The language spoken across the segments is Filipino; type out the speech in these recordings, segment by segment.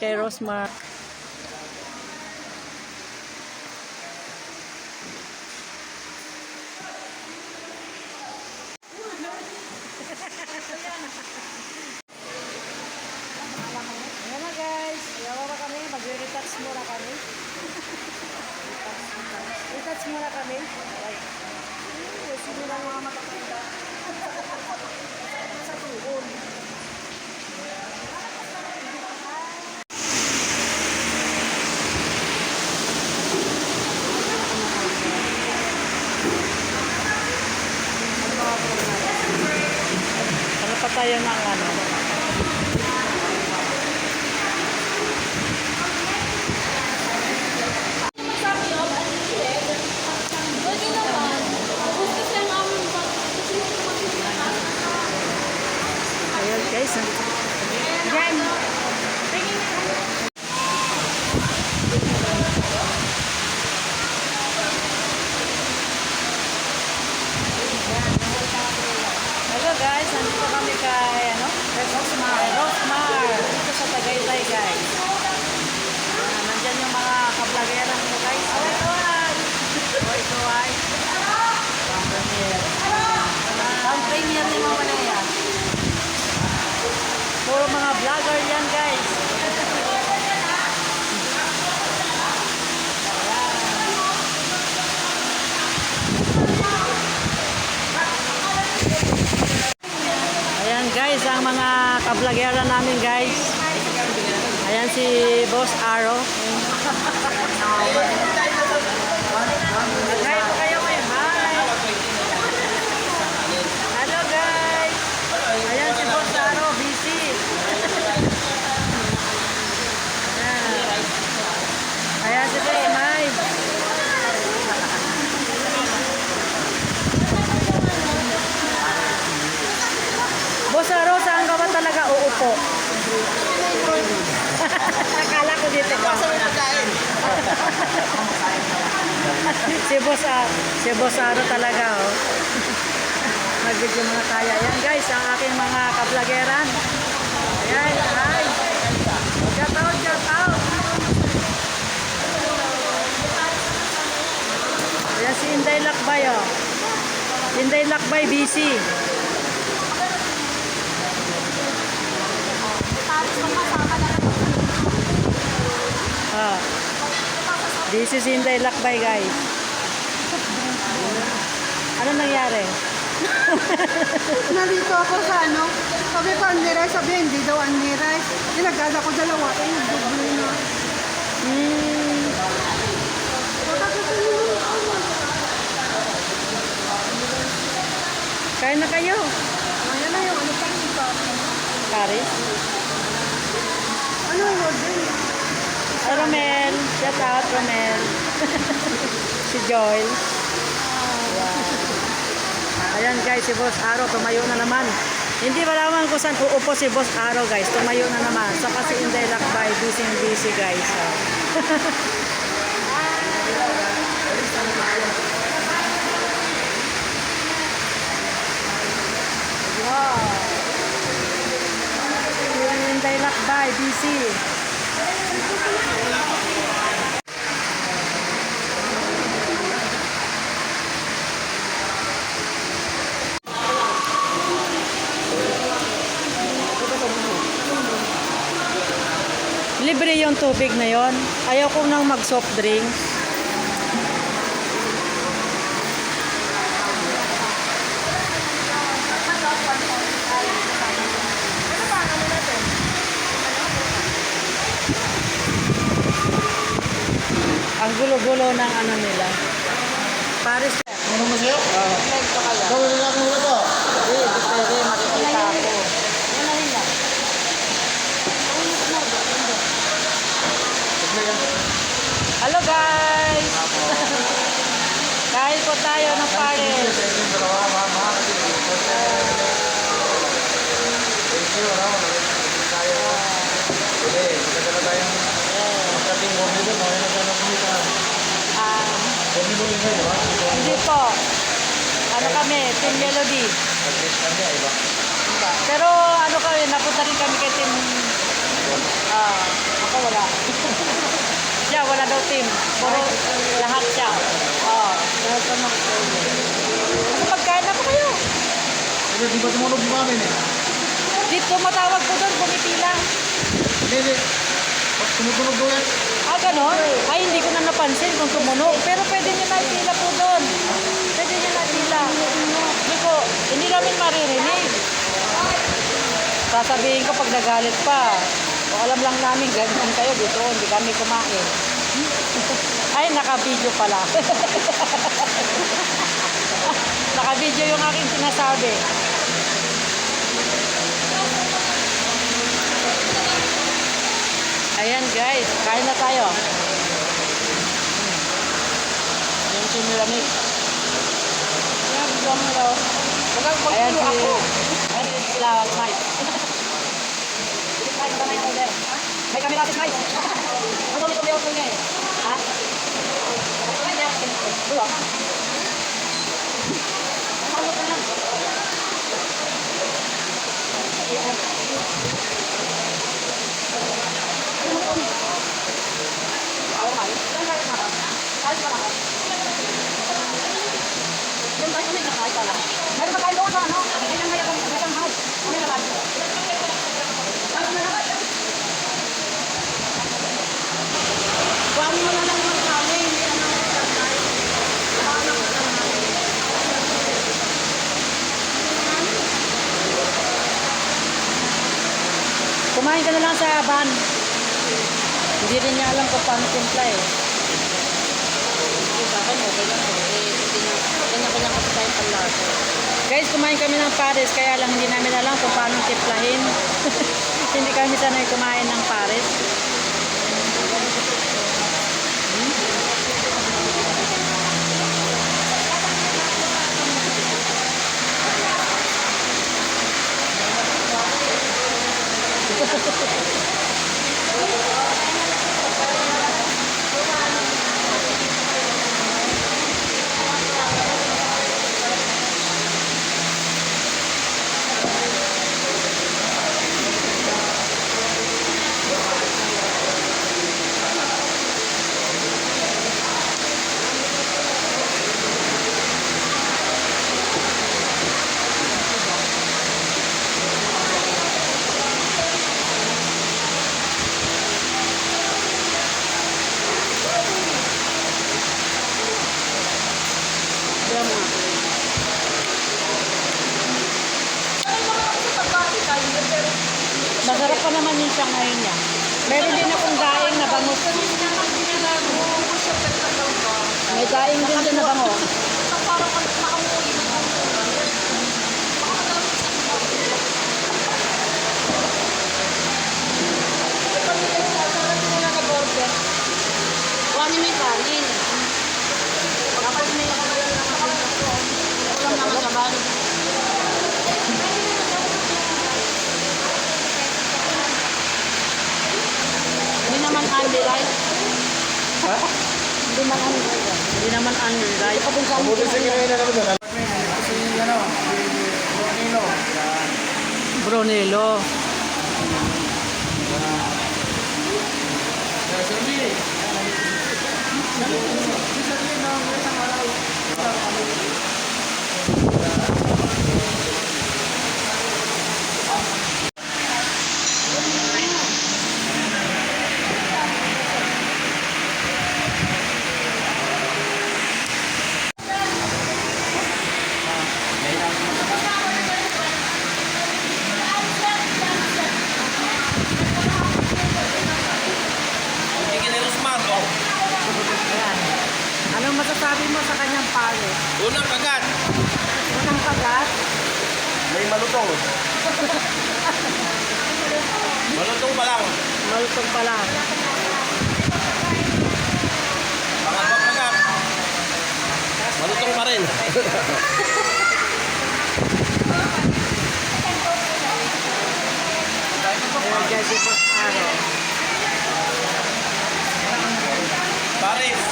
kay Rosmar. Ayan na guys, yawa na kami, mag-retouch muna kami. Retouch muna kami. Ay, eh, sino lang mga matatanda. Sa tuhod. Ano pa tayo ng ano? Pwede naman. Gusto siya namin ba? Ayun guys, nandito. Yan. Hello guys, nandito kami kay ano? Kay Rosmar. Rosmar. Dito sa Tagaytay guys. Ah, nandyan yung mga kablagera mo guys. Oh, ito ay. Oh, ito ay. Pang premier. Pang premier ni Mama Lea. Puro mga vlogger yan guys. Ayan guys, ang mga kablagera namin guys. Ayan si Boss Aro. Hi po kayo ngayon. Hi! Hello guys! Ayan si Boss Aro, busy. Ayan. Ayan si Boss Mike. Boss Aro, saan ka ba talaga uupo? Akala ko dito ka. si Boss, ah, si Boss Aro talaga, oh. Nag-video mga kaya. Yan guys, ang aking mga kablageran. Ayan, hi. Shout out, shout out. Ayan si Inday Lakbay, oh. Inday Lakbay, busy. Tapos magkasama na lang. Ah. This is Inday Lakbay, guys. Ano nangyari? Nalito ako sa ano, sabi ko Andiray, sabi hindi daw Andiray. Ginagada ko dalawa, eh, nagdubulo na. Hmm. Kain na kayo. Ayan na yung ano pang iba. Paris. Ano yung order? Ah, Romel. Shout out, Romel. si Joel. Ayan. Ayan guys, si Boss Aro tumayo na naman. Hindi malaman kung saan uupo si Boss Aro guys. Tumayo na naman. Saka si Inday Lakbay, busy busy guys. Oh. Wow. Si Inday Lakbay, busy. Libre yung tubig na yon. Ayaw ko nang mag soft drink. Ang gulo-gulo ng ano nila. Paris. Ano mo sa'yo? Oo. Gawin na natin ito. Hindi, hindi pwede. Makikita ako. Yan na rin yan. Hello guys! Kain po tayo ng Paris. Thank you, dalawa. Ma- ma- Thank you, ano? Naging tayo. Sige, magkagala tayong magkating bombi doon. Okay na dyan ang kumita. Ah, Bombi mo rin kayo, di ba? hindi po. Ano kami, Team Melody. Nag-test kami, ay ba? Pero ano kami, napunta rin kami kay Team... Ah, wala. siya, wala daw team. Puro lahat siya. Oo. Lahat Kasi pagkain na po kayo. Kasi di ba tumunog yung amin eh? Dito matawag ko doon, pumipila. Hindi, hindi. Pag tumutunog. Ah, ganon? Ay, hindi ko na napansin kung tumunog. Pero pwede niyo na ipila po doon. Pwede niyo na ipila. Hindi ko, hindi namin maririnig. Sasabihin ko pag nagalit pa. O alam lang namin, ganyan kayo dito, hindi kami kumain. Ay, naka-video pala. naka-video yung aking sinasabi. Ayan guys, kain na tayo. Yung sinilamig. Ayan, bilang mo daw. Ayan si... Ayan sila, Mike. Mike, ba yung order? May kami natin, Mike. Ulit ulit ngayon? Ha? Wala. Ano Meron ba kayo doon sa ano? Kailan kayo kung house? Ano yung? Kuhaan mo na lang yung kanin. Hindi ano ang tatay. Kuhaan mo na lang. Kumain ka na lang sa van. Hindi rin niya alam kung paano timpla eh. Sa akin, okay lang po. Eh, na, kanya-kanya kasi tayong panlasa. Guys, kumain kami ng pares, kaya lang hindi namin alam kung paano timplahin. hindi kami sanay kumain ng pares. Masarap pa naman yung siya ngayon niya. Meron din akong daing na bangus. May daing din din na bangus. Kuha niyo may kanin. Tapos may ulam naman naman. Hindi naman candy rice. Hindi naman hindi naman ano, right? Mabuti sa kinain na naman doon. Si ano, si. Yan. Brunello. Sir Lee. Ayan. Anong masasabi mo sa kanyang pares? Unang kagat, Unang kagat, may malutong. malutong pa lang. malutong pa lang. Pangalawang kagat, malutong pa rin. Ayan guys, si Boss Aro. Paris.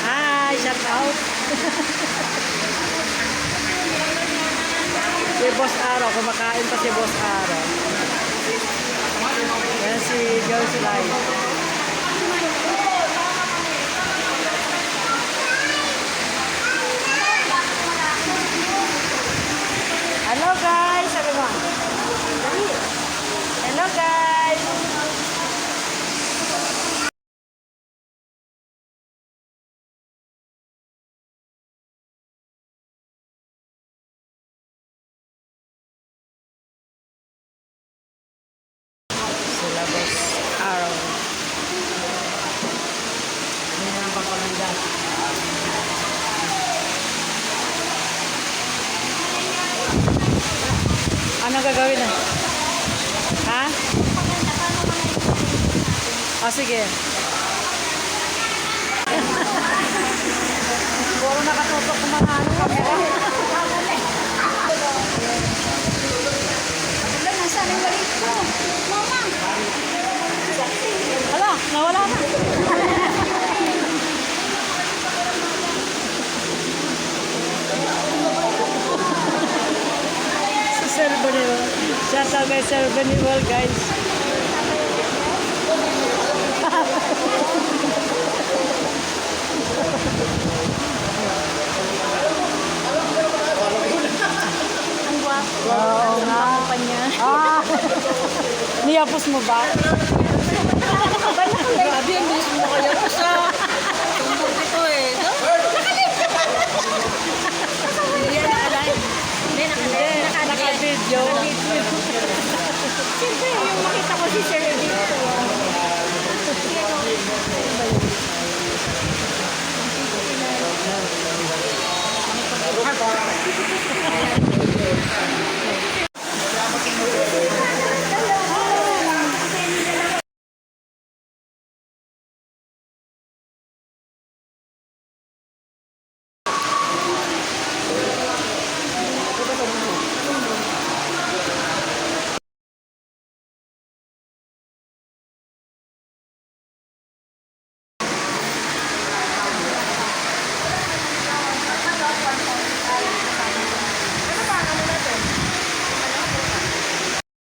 Hi, Aro, kumakain pa si Boss Aro. Yan si Girls Live. Hello guys! Sabi mo. Hello guys! Sila Boss Aro. Hindi na ang papalanda. Ano gagawin na? Ha? O sige. Puro nakatutok ng mga ano kamera. Wala, nasa rin balik ko. Mama! Hala, nawala na. si Sir Benewal. Sir Benewal, guys. Ang gwapo. Oo nga. pa niya. Ah! Niyapos mo ba? Grabe, ang bilis mo kaya video. Sa video. Siyempre, yung makita ko si Sir dito. Ano ah. ba yun?